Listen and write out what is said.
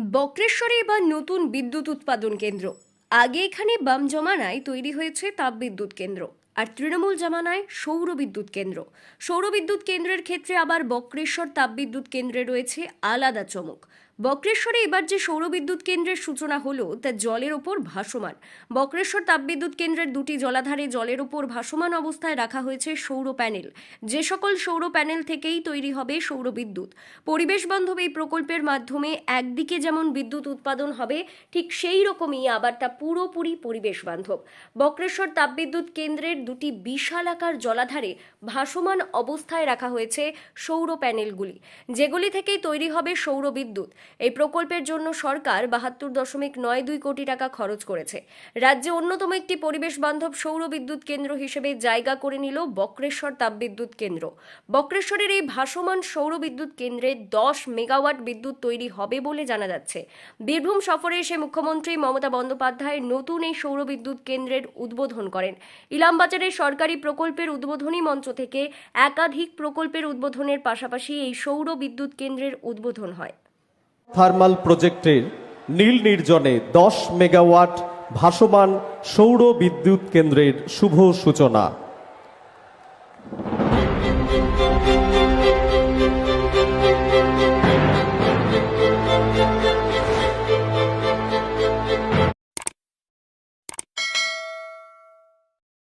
বক্রেশ্বরে এবার নতুন বিদ্যুৎ উৎপাদন কেন্দ্র। আগে এখানে বাম জমানায় তৈরি হয়েছে তাপবিদ্যুৎ কেন্দ্র আর তৃণমূল জামানায় সৌরবিদ্যুৎ কেন্দ্র। সৌরবিদ্যুৎ কেন্দ্রের ক্ষেত্রে আবার বক্রেশ্বর তাপবিদ্যুৎ কেন্দ্রে রয়েছে আলাদা চমক। বক্রেশ্বরে এবার যে সৌরবিদ্যুৎ কেন্দ্রের সূচনা হলো, তা জলের ওপর ভাসমান। বক্রেশ্বর তাপবিদ্যুৎ কেন্দ্রের দুটি জলাধারে জলের ওপর ভাসমান অবস্থায় রাখা হয়েছে সৌর প্যানেল। যে সকল সৌর প্যানেল থেকেই তৈরি হবে সৌরবিদ্যুৎ। পরিবেশ বান্ধব এই প্রকল্পের মাধ্যমে একদিকে যেমন বিদ্যুৎ উৎপাদন হবে, ঠিক সেই রকমই আবার তা পুরোপুরি পরিবেশ বান্ধব। বক্রেশ্বর তাপবিদ্যুৎ কেন্দ্রের দুটি বিশালাকার জলাধারে ভাসমান অবস্থায় রাখা হয়েছে সৌর প্যানেলগুলি, যেগুলি থেকেই তৈরি হবে সৌর বিদ্যুৎ এই প্রকল্পের জন্য সরকার বাহাত্তর দশমিক নয় দুই কোটি টাকা খরচ করেছে। রাজ্যে অন্যতম একটি পরিবেশ বান্ধব সৌর বিদ্যুৎ কেন্দ্র হিসেবে জায়গা করে নিল বক্রেশ্বর তাপবিদ্যুৎ কেন্দ্র। বক্রেশ্বরের এই ভাসমান সৌর বিদ্যুৎ কেন্দ্রে দশ মেগাওয়াট বিদ্যুৎ তৈরি হবে বলে জানা যাচ্ছে। বীরভূম সফরে এসে মুখ্যমন্ত্রী মমতা বন্দ্যোপাধ্যায় নতুন এই সৌর বিদ্যুৎ কেন্দ্রের উদ্বোধন করেন। ইলামবাজারের সরকারি প্রকল্পের উদ্বোধনী মঞ্চ থেকে একাধিক প্রকল্পের উদ্বোধনের পাশাপাশি এই সৌর বিদ্যুৎ কেন্দ্রের উদ্বোধন হয়। থার্মাল প্রজেক্টের নীল নির্জনে দশ মেগাওয়াট ভাসমান সৌর বিদ্যুৎ কেন্দ্রের শুভ সূচনা।